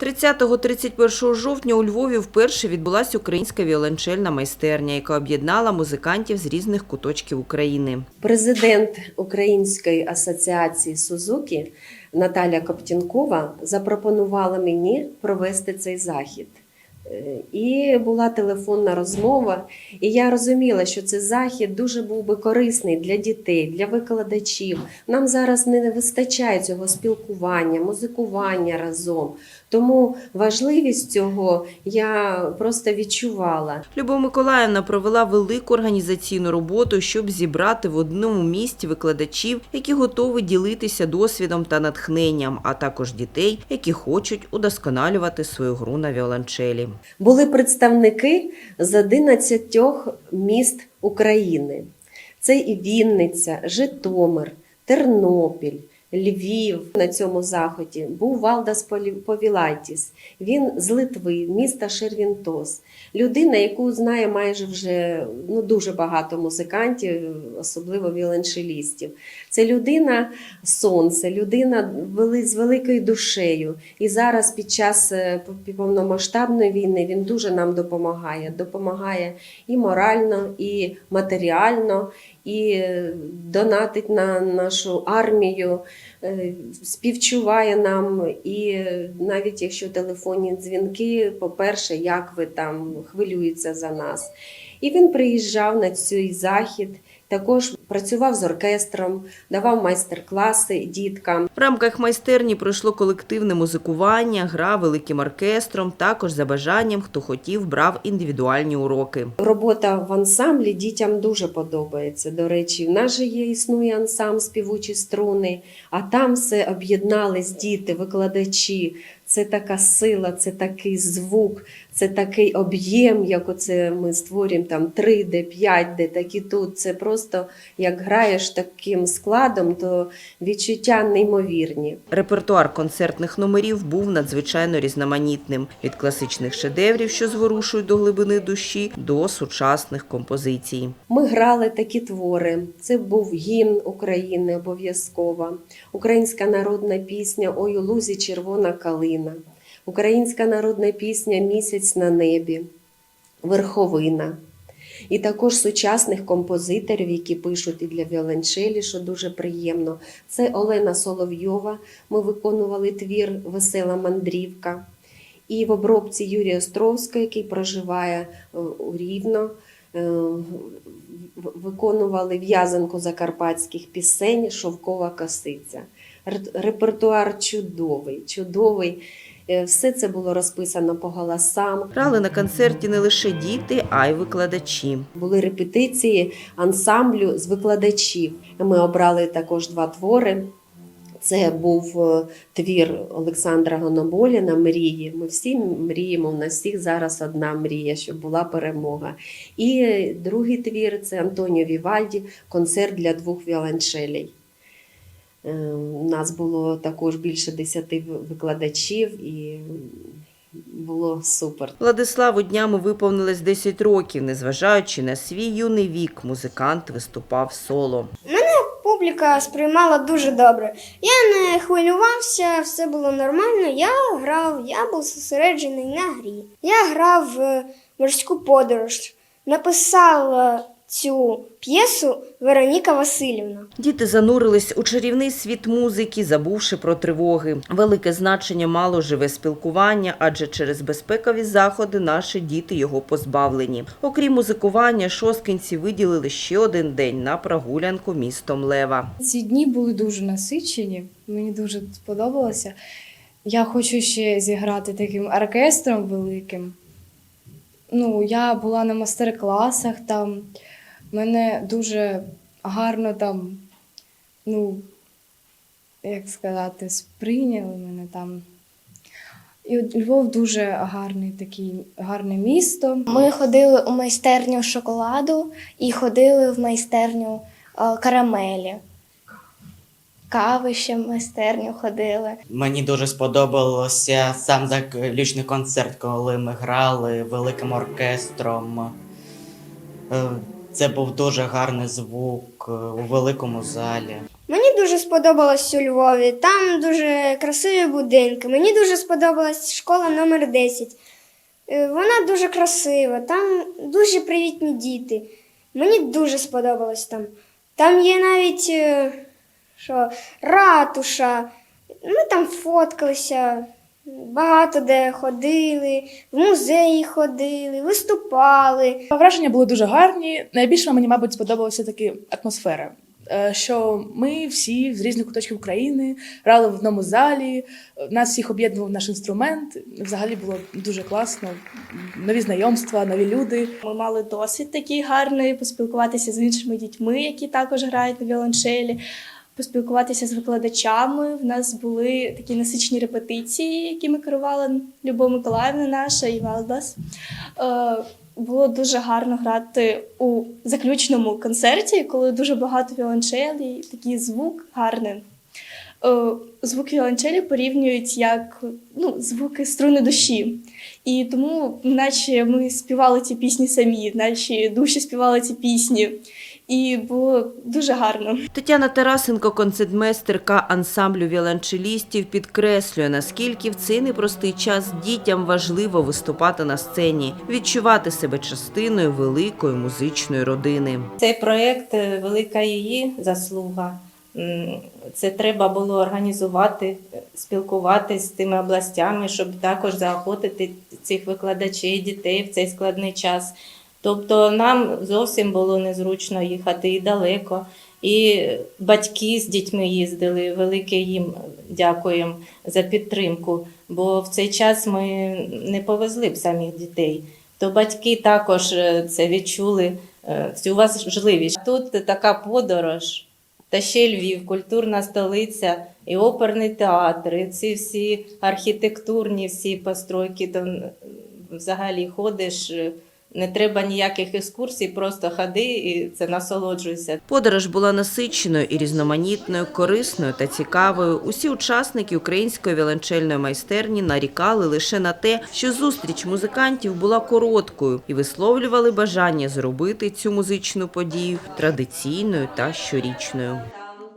30-31 жовтня у Львові вперше відбулася українська віолончельна майстерня, яка об'єднала музикантів з різних куточків України. Президент Української асоціації Сузуки Наталя Коптінкова запропонувала мені провести цей захід. Е, І була телефонна розмова, і я розуміла, що цей захід дуже був би корисний для дітей, для викладачів. Нам зараз не вистачає цього спілкування, музикування разом. Тому важливість цього я просто відчувала. Любов Миколаївна провела велику організаційну роботу, щоб зібрати в одному місті викладачів, які готові ділитися досвідом та натхненням, а також дітей, які хочуть удосконалювати свою гру на віолончелі. Були представники з 11 міст України. Це і Вінниця, Житомир, Тернопіль, Львів на цьому заході. Був Валдас Повілайтіс. Він з Литви, міста Шервінтос. Людина, яку знає майже вже ну, дуже багато музикантів, особливо віолончелістів. Це людина сонце, людина з великою душею. І зараз під час е, повномасштабної війни він дуже нам допомагає. Допомагає і морально, і матеріально, і е, донатить на нашу армію, е, співчуває нам. І е, навіть якщо телефонні дзвінки, по-перше, як ви там хвилюються за нас. І він приїжджав на цей захід. Також працював з оркестром, давав майстер-класи діткам. В рамках майстерні пройшло колективне музикування, гра великим оркестром. Також за бажанням, хто хотів, брав індивідуальні уроки. Робота в ансамблі дітям дуже подобається. До речі, в нас же є існує ансамбль співучі струни, а там все об'єднались діти, викладачі. Це така сила, це такий звук, це такий об'єм, як оце ми створюємо там 3D, 5D, так і тут. Це просто як граєш таким складом, то відчуття неймовірні. Репертуар концертних номерів був надзвичайно різноманітним від класичних шедеврів, що зворушують до глибини душі, до сучасних композицій. Ми грали такі твори. Це був гімн України обов'язково, українська народна пісня Ой у лузі червона калина, українська народна пісня Місяць на небі, Верховина. І також сучасних композиторів, які пишуть і для віолончелі, що дуже приємно. Це Олена Соловйова. Ми виконували твір Весела мандрівка. І в обробці Юрія Островського, який проживає е, у Рівно, е, виконували в'язанку закарпатських пісень Шовкова косиця. Ре- Репертуар чудовий, чудовий. Е, Все це було розписано по голосам. Грали на концерті не лише діти, а й викладачі. Були репетиції ансамблю з викладачів. Ми обрали також два твори. Це був е, твір Олександра Гоноболіна Мрії. Ми всі мріємо, у нас всіх зараз одна мрія, щоб була перемога. І другий твір це Антоніо Вівальді, концерт для двох віолончелей. Е, У нас було також більше десяти викладачів, і було супер. Владиславу днями виповнилось 10 років. Незважаючи на свій юний вік, музикант виступав соло. Мене Публіка сприймала дуже добре. Я не хвилювався, все було нормально. Я грав, я був зосереджений на грі. Я грав в морську подорож, написала цю п'єсу Вероніка Васильівна. Діти занурились у чарівний світ музики, забувши про тривоги. Велике значення мало живе спілкування, адже через безпекові заходи наші діти його позбавлені. Окрім музикування, шосткинці виділили ще один день на прогулянку містом Лева. Ці дні були дуже насичені, мені дуже сподобалося. Я хочу ще зіграти таким оркестром великим. Ну, я була на мастер-класах там. Мене дуже гарно там, ну, як сказати, сприйняли мене там. І от Львов дуже гарний такий, гарне місто. Ми ходили у майстерню шоколаду і ходили в майстерню е, карамелі. Кави ще в майстерню ходили. Мені дуже сподобалося сам заключний концерт, коли ми грали великим оркестром. Це був дуже гарний звук е, у великому залі. Мені дуже сподобалось у Львові. Там дуже красиві будинки. Мені дуже сподобалась школа номер 10. Е, Вона дуже красива, там дуже привітні діти. Мені дуже сподобалось там. Там є навіть е, що, ратуша. Ми там фоткалися, багато де ходили, в музеї ходили, виступали. Враження були дуже гарні. Найбільше мені, мабуть, сподобалася таки атмосфера. Е, Що ми всі з різних куточків України грали в одному залі, нас всіх об'єднував наш інструмент. Взагалі було дуже класно. Нові знайомства, нові люди. Ми мали досвід такий гарний поспілкуватися з іншими дітьми, які також грають на віолончелі, поспілкуватися з викладачами. В нас були такі насичені репетиції, якими керувала Любов Миколаївна наша і Валдас. Е, Було дуже гарно грати у заключному концерті, коли дуже багато віолончелі, такий звук гарний. Е, Звук віолончелі порівнюють як ну, звуки струни душі. І тому, наче ми співали ці пісні самі, наші душі співали ці пісні. І було дуже гарно. Тетяна Тарасенко, концертмейстерка ансамблю віолончелістів, підкреслює, наскільки в цей непростий час дітям важливо виступати на сцені, відчувати себе частиною великої музичної родини. Цей проєкт е, велика її заслуга. Це треба було організувати, спілкуватися з тими областями, щоб також заохотити цих викладачів, дітей в цей складний час. Тобто нам зовсім було незручно їхати і далеко. І батьки з дітьми їздили. Велике їм дякуємо за підтримку. Бо в цей час ми не повезли б самих дітей. То батьки також е, це відчули е, цю важливість. Тут така подорож, та ще Львів, культурна столиця, і оперний театр, і ці всі архітектурні всі постройки, то взагалі ходиш. Не треба ніяких екскурсій, просто ходи і це насолоджуйся. Подорож була насиченою і різноманітною, корисною та цікавою. Усі учасники української віолончельної майстерні нарікали лише на те, що зустріч музикантів була короткою і висловлювали бажання зробити цю музичну подію традиційною та щорічною.